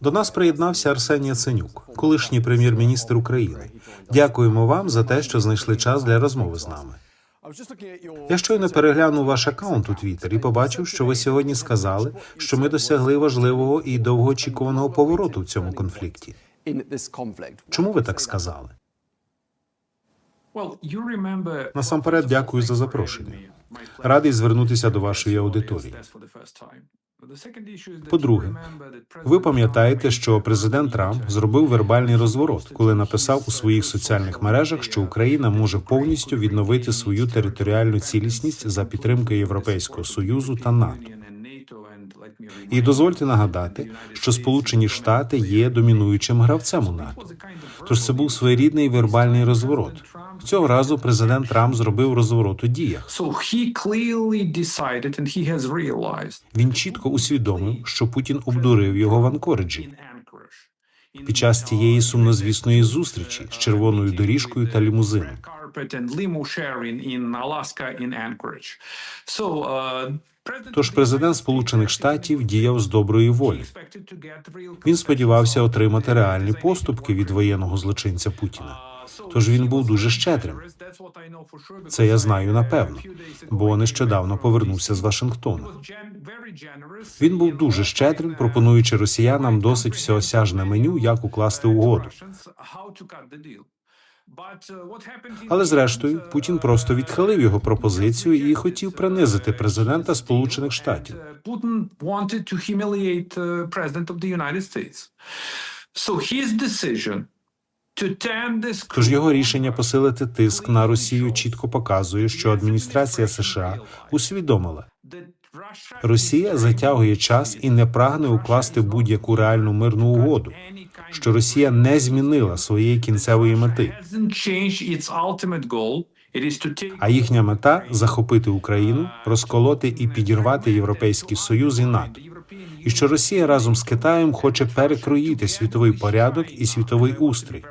До нас приєднався Арсеній Яценюк, колишній прем'єр-міністр України. Дякуємо вам за те, що знайшли час для розмови з нами. Я щойно переглянув ваш аккаунт у Твіттер і побачив, що ви сьогодні сказали, що ми досягли важливого і довгоочікуваного повороту в цьому конфлікті. Чому ви так сказали? Насамперед, дякую за запрошення. Радий звернутися до вашої аудиторії. По-друге, ви пам'ятаєте, що президент Трамп зробив вербальний розворот, коли написав у своїх соціальних мережах, що Україна може повністю відновити свою територіальну цілісність за підтримки Європейського союзу та НАТО. І дозвольте нагадати, що Сполучені Штати є домінуючим гравцем у НАТО. Тож це був своєрідний вербальний розворот. Цього разу президент Трамп зробив розворот у діях. Він чітко усвідомив, що Путін обдурив його в Анкориджі під час тієї сумнозвісної зустрічі з червоною доріжкою та лімузином. Тож президент Сполучених Штатів діяв з доброї волі. Він сподівався отримати реальні поступки від воєнного злочинця Путіна. Тож він був дуже щедрим. Це я знаю напевно, бо нещодавно повернувся з Вашингтону. Він був дуже щедрим, пропонуючи росіянам досить всеосяжне меню, як укласти угоду. Але зрештою Путін просто відхилив його пропозицію і хотів принизити президента Сполучених Штатів. Humiliate uh, Тож його рішення посилити тиск на Росію чітко показує, що адміністрація США усвідомила, Росія затягує час і не прагне укласти будь-яку реальну мирну угоду, що Росія не змінила своєї кінцевої мети. А їхня мета захопити Україну, розколоти і підірвати Європейський Союз і НАТО. І що Росія разом з Китаєм хоче перекроїти світовий порядок і світовий устрій.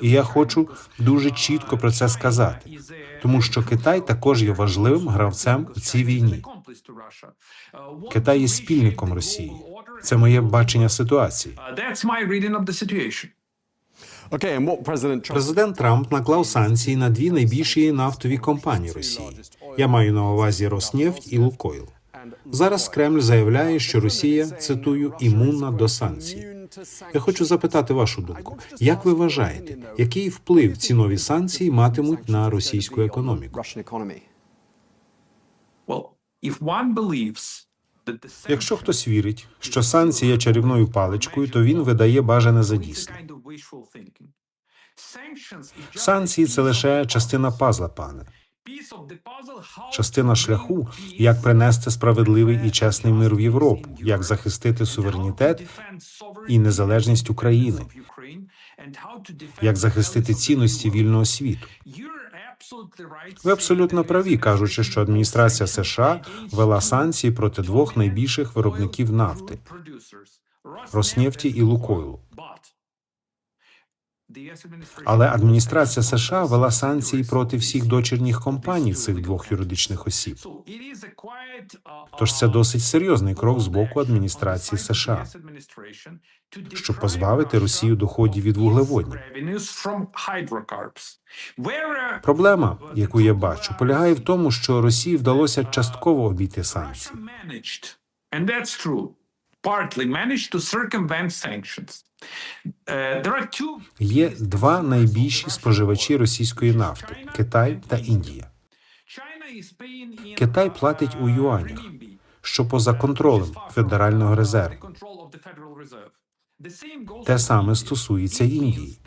І я хочу дуже чітко про це сказати, тому що Китай також є важливим гравцем у цій війні. Китай є спільником Росії. Це моє бачення ситуації. Uh, Президент Трамп наклав санкції на дві найбільші нафтові компанії Росії. Я маю на увазі Роснефть і Лукойл. Зараз Кремль заявляє, що Росія цитую імунна до санкцій. Я хочу запитати вашу думку. Як ви вважаєте, який вплив ці нові санкції матимуть на російську економіку? Якщо хтось вірить, що санкції є чарівною паличкою, то він видає бажане за дійсне. Санкції це лише частина пазла, пане. частина шляху, як принести справедливий і чесний мир в Європу, як захистити суверенітет і незалежність України, як захистити цінності вільного світу. Ви абсолютно праві, кажучи, що адміністрація США вела санкції проти двох найбільших виробників нафти Роснефті і Лукойлу. Але адміністрація США вела санкції проти всіх дочірніх компаній цих двох юридичних осіб. Тож це досить серйозний крок з боку адміністрації США, щоб позбавити Росію доходів від вуглеводнів. Проблема, яку я бачу, полягає в тому, що Росії вдалося частково обійти санкції. Two Є два найбільші споживачі російської нафти Китай та Індія. Китай платить у юанях, що поза контролем Федерального резерву. Те саме стосується Індії.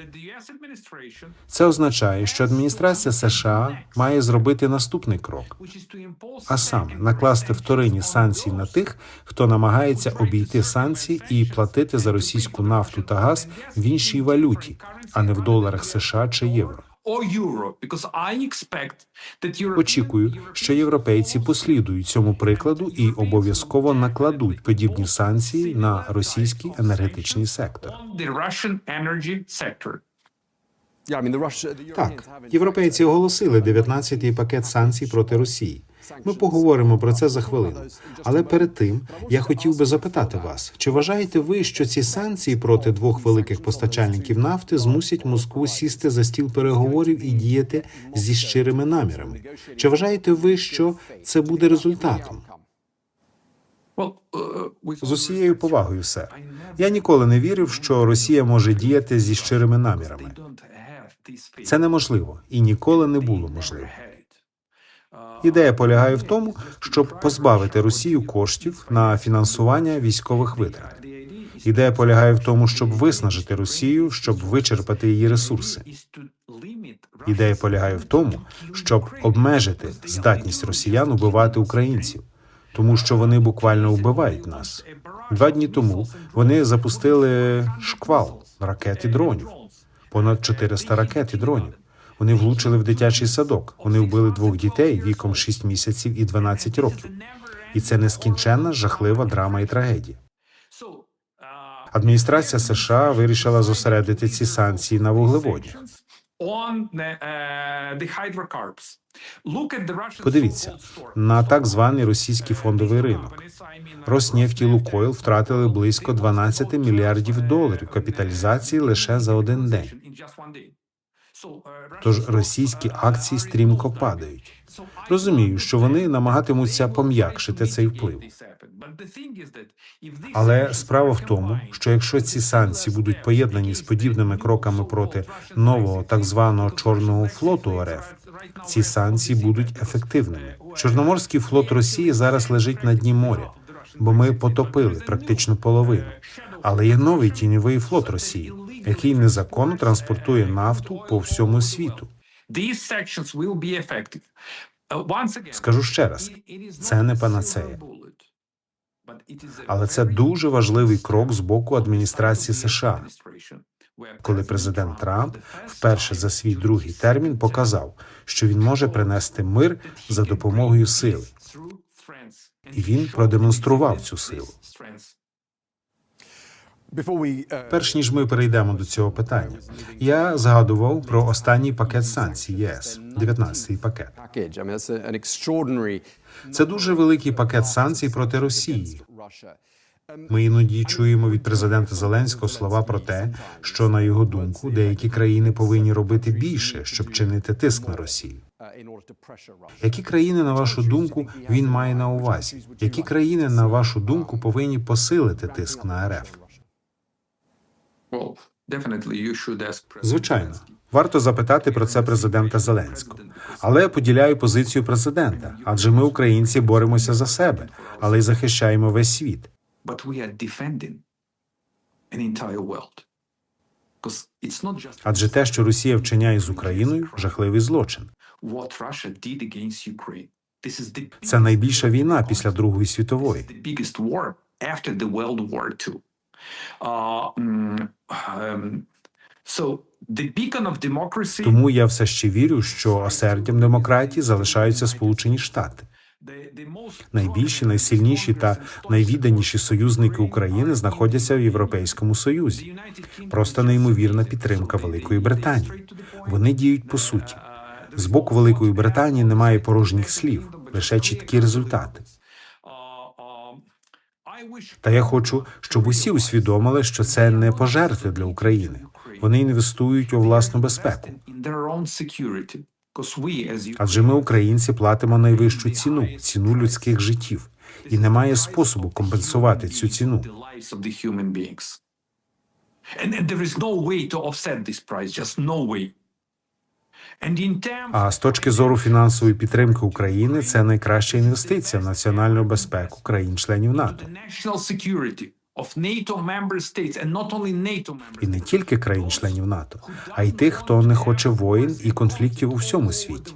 Це означає, що адміністрація США має зробити наступний крок, а саме накласти вторинні санкції на тих, хто намагається обійти санкції і платити за російську нафту та газ в іншій валюті, а не в доларах США чи євро. Or euro, because I expect that Europe Очікую, що європейці послідують цьому прикладу і обов'язково накладуть подібні санкції на російський енергетичний сектор. on the Russian energy sector. Yeah, I mean the Russia. The Europeans Так, європейці оголосили 19-й пакет санкцій проти Росії. Ми поговоримо про це за хвилину. Але перед тим я хотів би запитати вас: чи вважаєте ви, що ці санкції проти двох великих постачальників нафти змусять Москву сісти за стіл переговорів і діяти зі щирими намірами? Чи вважаєте ви, що це буде результатом? Uh, З усією повагою, сер. Я ніколи не вірив, що Росія може діяти зі щирими намірами. Це неможливо і ніколи не було можливо. Ідея полягає в тому, щоб позбавити Росію коштів на фінансування військових витрат. Ідея полягає в тому, щоб виснажити Росію, щоб вичерпати її ресурси. Ідея полягає в тому, щоб обмежити здатність росіян убивати українців, тому що вони буквально вбивають нас. Два дні тому вони запустили шквал ракет і дронів. Понад 400 ракет і дронів. Вони влучили в дитячий садок. Вони вбили двох дітей віком 6 місяців і 12 років. І це нескінченна жахлива драма і трагедія. Адміністрація США вирішила зосередити ці санкції на Russian Подивіться на так званий російський фондовий ринок. Роснефть і Лукойл втратили близько 12 мільярдів доларів капіталізації лише за один день. Тож російські акції стрімко падають. Розумію, що вони намагатимуться пом'якшити цей вплив. Але справа в тому, що якщо ці санкції будуть поєднані з подібними кроками проти нового так званого чорного флоту РФ, ці санкції будуть ефективними. Чорноморський флот Росії зараз лежить на дні моря, бо ми потопили практично половину. Але є новий тіньовий флот Росії, який незаконно транспортує нафту по всьому світу. Uh, Скажу ще раз, це не панацея. Але це дуже важливий крок з боку адміністрації США, коли президент Трамп вперше за свій другий термін показав, що він може принести мир за допомогою сили. І він продемонстрував цю силу. Uh, Перш ніж ми перейдемо до цього питання, я згадував про останній пакет санкцій ЄС, 19-й пакет. Це дуже великий пакет санкцій проти Росії. Ми іноді чуємо від президента Зеленського слова про те, що на його думку деякі країни повинні робити більше, щоб чинити тиск на Росію. Які країни, на вашу думку, він має на увазі? Які країни, на вашу думку, повинні посилити тиск на РФ? Звичайно, варто запитати про це президента Зеленського. Але я поділяю позицію президента, адже ми, українці, боремося за себе, але й захищаємо весь світ. Адже те, що Росія вчиняє з Україною, жахливий злочин. Це найбільша війна після Другої світової. Uh, democracy, Тому я все ще вірю, що осердям демократії залишаються Сполучені Штати. Найбільші, найсильніші та найвідданіші союзники України знаходяться в Європейському Союзі. Просто неймовірна підтримка Великої Британії. Вони діють по суті. З боку Великої Британії немає порожніх слів, лише чіткі результати. Та я хочу, щоб усі усвідомили, що це не пожертви для України. Вони інвестують у власну безпеку. Адже ми, українці, платимо найвищу ціну ціну людських життів, і немає способу компенсувати цю ціну. and there is no way to offset this price, just no way. А з точки зору фінансової підтримки України, це найкраща інвестиція в національну безпеку країн-членів НАТО і не тільки країн-членів НАТО, а й тих, хто не хоче воїн і конфліктів у всьому світі.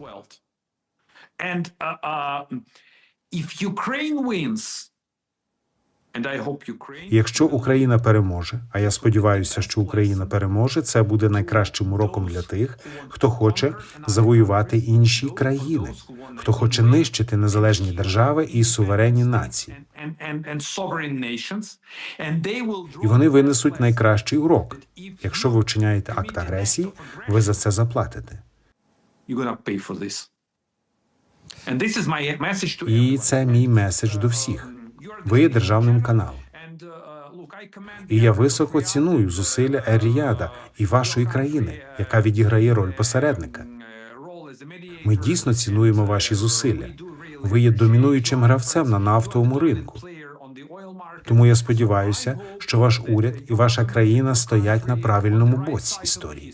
Якщо Україна переможе, а я сподіваюся, що Україна переможе, це буде найкращим уроком для тих, хто хоче завоювати інші країни, хто хоче нищити незалежні держави і суверенні нації. І вони винесуть найкращий урок. Якщо ви вчиняєте акт агресії, ви за це заплатите. І це мій меседж до всіх. Ви є державним каналом. І я високо ціную зусилля Ер-Ріяда і вашої країни, яка відіграє роль посередника. Ми дійсно цінуємо ваші зусилля. Ви є домінуючим гравцем на нафтовому ринку. Тому я сподіваюся, що ваш уряд і ваша країна стоять на правильному боці історії.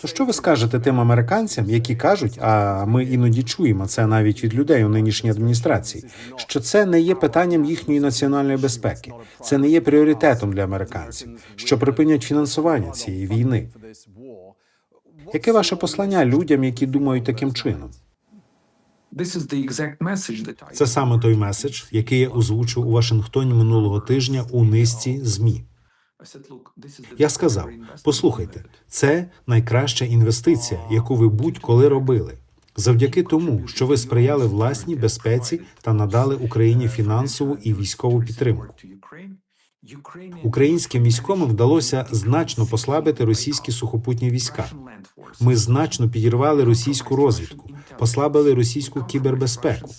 То що ви скажете тим американцям, які кажуть, а ми іноді чуємо це навіть від людей у нинішній адміністрації, що це не є питанням їхньої національної безпеки, це не є пріоритетом для американців, що припинять фінансування цієї війни. Яке ваше послання людям, які думають таким чином? Це саме той меседж, який я озвучив у Вашингтоні минулого тижня у низці змі. Я сказав: послухайте, це найкраща інвестиція, яку ви будь-коли робили. Завдяки тому, що ви сприяли власній безпеці та надали Україні фінансову і військову підтримку. Українським військовим вдалося значно послабити російські сухопутні війська. Ми значно підірвали російську розвідку, послабили російську кібербезпеку.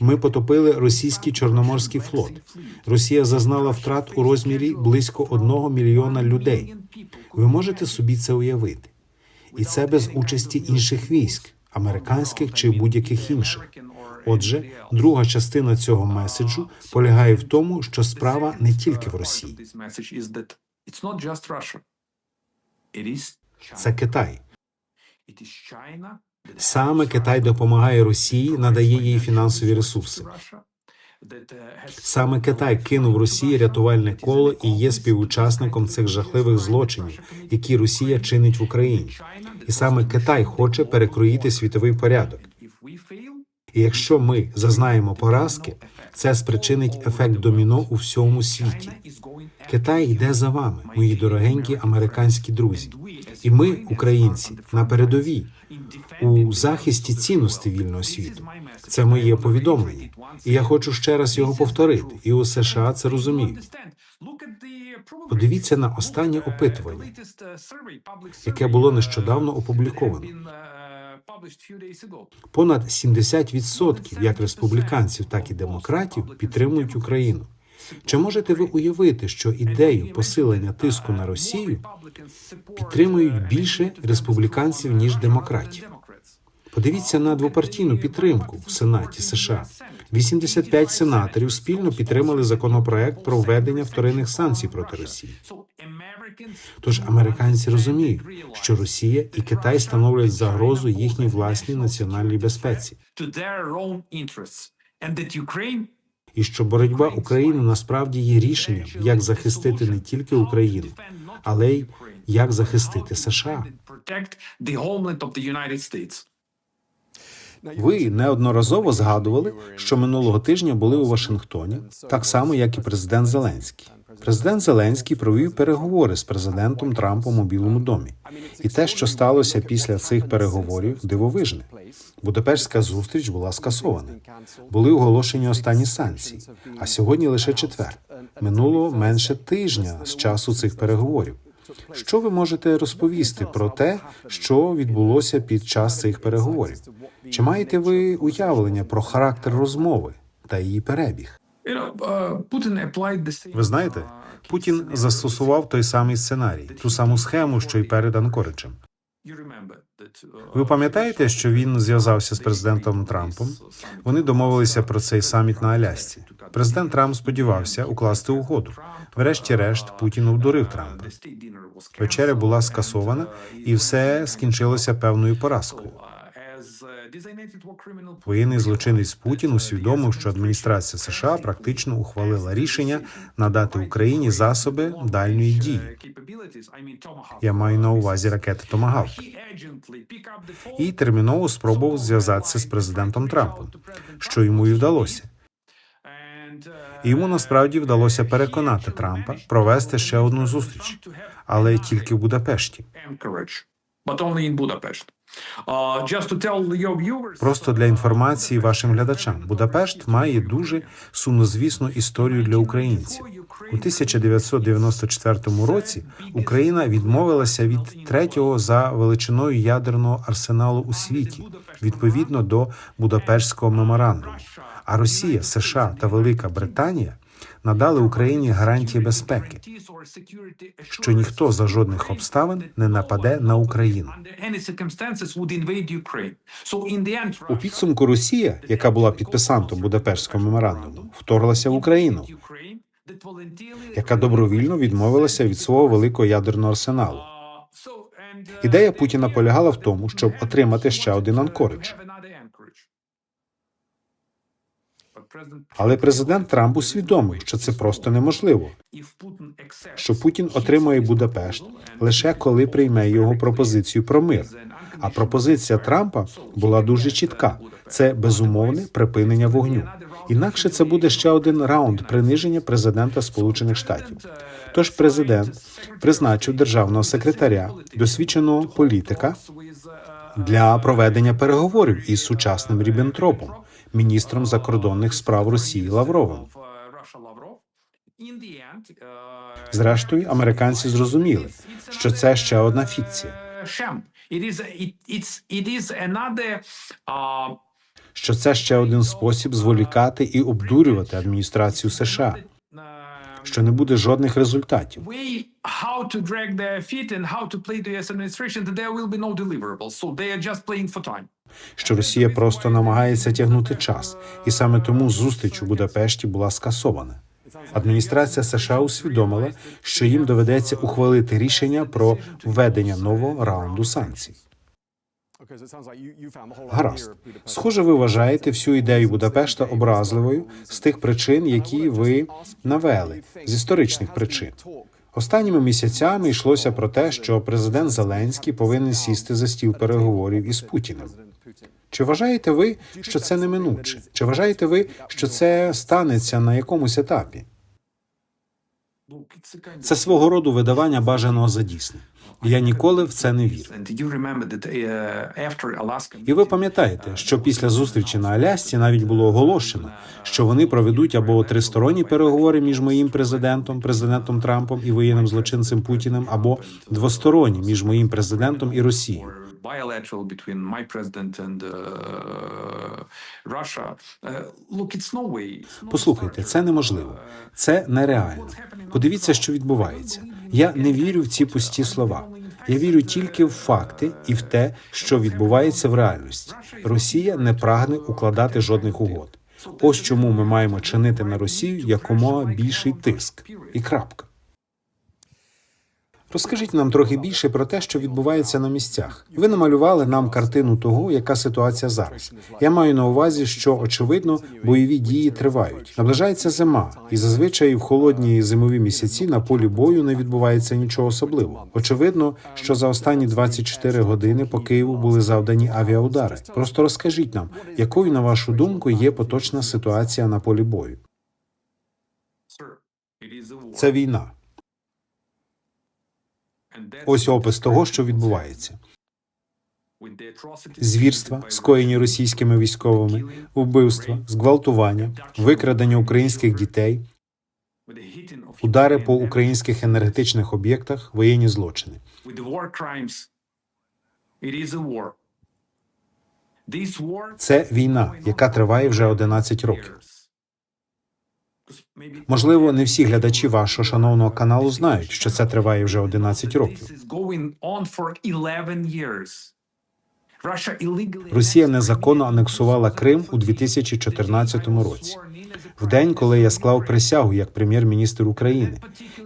Ми потопили російський чорноморський флот. Росія зазнала втрат у розмірі близько одного мільйона людей. Ви можете собі це уявити, і це без участі інших військ, американських чи будь-яких інших. Отже, друга частина цього меседжу полягає в тому, що справа не тільки в Росії, це Китай. Саме Китай допомагає Росії, надає їй фінансові ресурси. Саме Китай кинув Росії рятувальне коло і є співучасником цих жахливих злочинів, які Росія чинить в Україні. І саме Китай хоче перекроїти світовий порядок. І якщо ми зазнаємо поразки, це спричинить ефект доміно у всьому світі. Китай йде за вами, мої дорогенькі американські друзі. І ми, українці, на передовій у захисті цінностей вільного світу. Це моє повідомлення, і я хочу ще раз його повторити. І у США це розуміють. Подивіться на останнє опитування, яке було нещодавно опубліковано. Понад 70% як республіканців, так і демократів підтримують Україну. Чи можете ви уявити, що ідею посилення тиску на Росію підтримують більше республіканців ніж демократів? Подивіться на двопартійну підтримку в Сенаті США. 85 сенаторів спільно підтримали законопроект про введення вторинних санкцій проти Росії. Тож американці розуміють, що Росія і Китай становлять загрозу їхній власній національній безпеці, і що боротьба України насправді є рішенням, як захистити не тільки Україну, але й як захистити США. Ви неодноразово згадували, що минулого тижня були у Вашингтоні, так само як і президент Зеленський. Президент Зеленський провів переговори з президентом Трампом у Білому домі. І те, що сталося після цих переговорів, дивовижне. Будапештська зустріч була скасована. Були оголошені останні санкції. А сьогодні лише четвер. Минуло менше тижня з часу цих переговорів. Що ви можете розповісти про те, що відбулося під час цих переговорів? Чи маєте ви уявлення про характер розмови та її перебіг? Ви знаєте, Путін застосував той самий сценарій, ту саму схему, що й перед uh, Ви пам'ятаєте, що він зв'язався з президентом Трампом? Вони домовилися про цей саміт на Алясці. Президент Трамп сподівався укласти угоду. Врешті-решт, Путін обдурив Трампа. Вечеря була скасована, і все скінчилося певною поразкою. Воєнний злочинець Путін усвідомив, що адміністрація США практично ухвалила рішення надати Україні засоби дальньої дії. Я маю на увазі ракети Томагавк. І терміново спробував зв'язатися з президентом Трампом, що йому і вдалося. Йому насправді вдалося переконати Трампа провести ще одну зустріч, але тільки в Будапешті. Просто для інформації вашим глядачам, Будапешт має дуже сумнозвісну історію для українців. У 1994 році Україна відмовилася від третього за величиною ядерного арсеналу у світі відповідно до Будапештського меморандуму. А Росія, США та Велика Британія надали Україні гарантії безпеки, що ніхто за жодних обставин не нападе на Україну. У підсумку Росія, яка була підписантом Будапештського меморандуму, вторглася в Україну, яка добровільно відмовилася від свого великого ядерного арсеналу. Ідея Путіна полягала в тому, щоб отримати ще один Анкоридж. Але президент Трамп усвідомив, що це просто неможливо. Що Путін отримає Будапешт лише коли прийме його пропозицію про мир. А пропозиція Трампа була дуже чітка: це безумовне припинення вогню. Інакше це буде ще один раунд приниження президента Сполучених Штатів. Тож президент призначив державного секретаря, досвідченого політика для проведення переговорів із сучасним Ріббентропом, міністром закордонних справ Росії Лавровим. Зрештою, американці зрозуміли, що це ще одна фікція, що це ще один спосіб зволікати і обдурювати адміністрацію США, що не буде жодних результатів. що Росія просто намагається тягнути час, і саме тому зустріч у Будапешті була скасована. Адміністрація США усвідомила, що їм доведеться ухвалити рішення про введення нового раунду санкцій. Гаразд, схоже, ви вважаєте всю ідею Будапешта образливою з тих причин, які ви навели з історичних причин. Останніми місяцями йшлося про те, що президент Зеленський повинен сісти за стіл переговорів із Путіним. Чи вважаєте ви, що це неминуче? Чи вважаєте ви, що це станеться на якомусь етапі? Це свого роду видавання бажаного за дійсне. Я ніколи в це не that uh, І ви пам'ятаєте, що після зустрічі на Алясці навіть було оголошено, що вони проведуть або тристоронні переговори між моїм президентом, президентом Трампом і воєнним злочинцем Путіним, або двосторонні між моїм президентом і Росією. bilateral between my president and uh, Russia. Uh, look, it's no way. Послухайте, це неможливо, це нереально. Подивіться, що відбувається. Я не вірю в ці пусті слова. Я вірю тільки в факти і в те, що відбувається в реальності. Росія не прагне укладати жодних угод. Ось чому ми маємо чинити на Росію якомога більший тиск. І крапка. Розкажіть нам трохи більше про те, що відбувається на місцях. Ви намалювали нам картину того, яка ситуація зараз. Я маю на увазі, що очевидно бойові дії тривають. Наближається зима, і зазвичай в холодні зимові місяці на полі бою не відбувається нічого особливого. Очевидно, що за останні 24 години по Києву були завдані авіаудари. Просто розкажіть нам, якою на вашу думку є поточна ситуація на полі бою. Це війна. Ось опис того, що відбувається. звірства, скоєні російськими військовими, вбивства, зґвалтування, викрадення українських дітей, удари по українських енергетичних об'єктах, воєнні злочини. Це війна, яка триває вже 11 років. Можливо, не всі глядачі вашого шановного каналу знають, що це триває вже 11 років. This is going on for 11 years. Russia illegally Росія незаконно анексувала Крим у 2014 році, в день, коли я склав присягу як прем'єр-міністр України.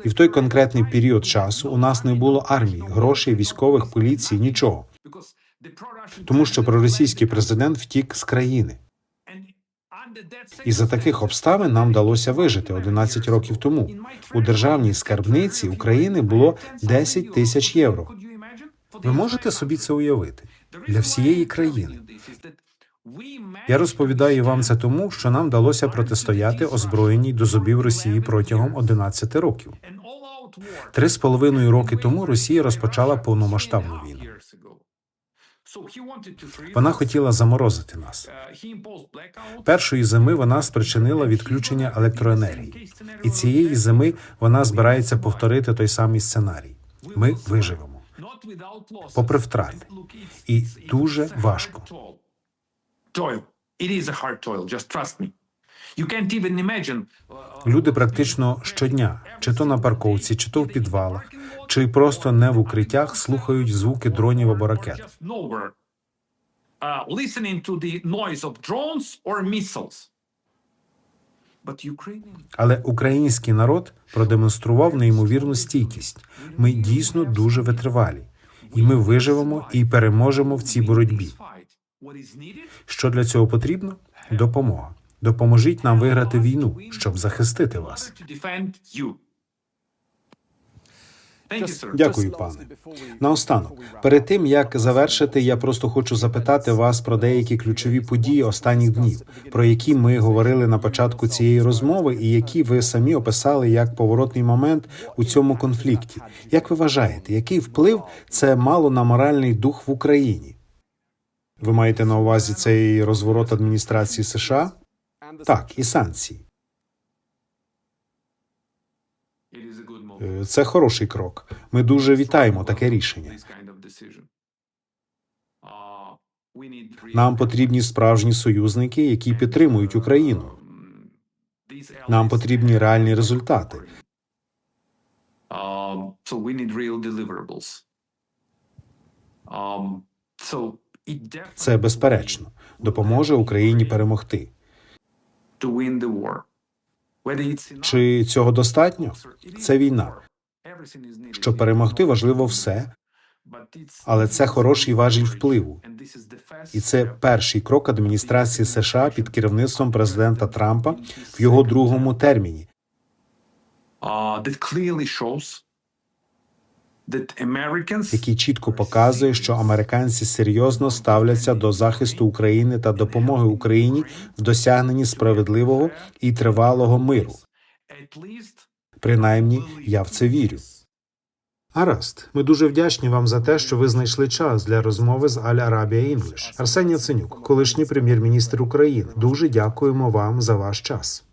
І в той конкретний період часу у нас не було армії, грошей, військових, поліції, нічого. Тому що проросійський президент втік з країни. І за таких обставин нам вдалося вижити 11 років тому. У державній скарбниці України було 10 тисяч євро. Ви можете собі це уявити для всієї країни. Я розповідаю вам це тому, що нам вдалося протистояти озброєній до зубів Росії протягом 11 років. Три з половиною роки тому Росія розпочала повномасштабну війну. Вона хотіла заморозити нас. Uh. Першої зими вона спричинила відключення електроенергії, і цієї зими вона збирається повторити той самий сценарій. Ми виживемо. Попри втрати. І дуже важко. toil. Toil. It is a hard toil, just trust me. Люди практично щодня, чи то на парковці, чи то в підвалах, чи просто не в укриттях, слухають звуки дронів або ракет. Uh, Але український народ продемонстрував неймовірну стійкість. Ми дійсно дуже витривалі, і ми виживемо і переможемо в цій боротьбі. Що для цього потрібно? Допомога. Допоможіть нам виграти війну, щоб захистити вас. Дякую, пане. Наостанок, перед тим як завершити, я просто хочу запитати вас про деякі ключові події останніх днів, про які ми говорили на початку цієї розмови, і які ви самі описали як поворотний момент у цьому конфлікті. Як ви вважаєте, який вплив це мало на моральний дух в Україні? Ви маєте на увазі цей розворот адміністрації США? Так, і санкції. Е, Це хороший крок. Ми дуже вітаємо таке рішення. Uh, Нам потрібні справжні союзники, які підтримують Україну. Um, Нам потрібні реальні результати. Um. Um, Це безперечно допоможе Україні перемогти. Чи цього достатньо? Це війна. Щоб перемогти, важливо все, але це хороший важіль впливу. І це перший крок адміністрації США під керівництвом президента Трампа в його другому терміні. Який чітко показує, що американці серйозно ставляться до захисту України та допомоги Україні в досягненні справедливого і тривалого миру. Принаймні, я в це вірю. Гаразд, ми дуже вдячні вам за те, що ви знайшли час для розмови з Аль Арабія Інглиш. Арсеній Яценюк, колишній прем'єр-міністр України. Дуже дякуємо вам за ваш час.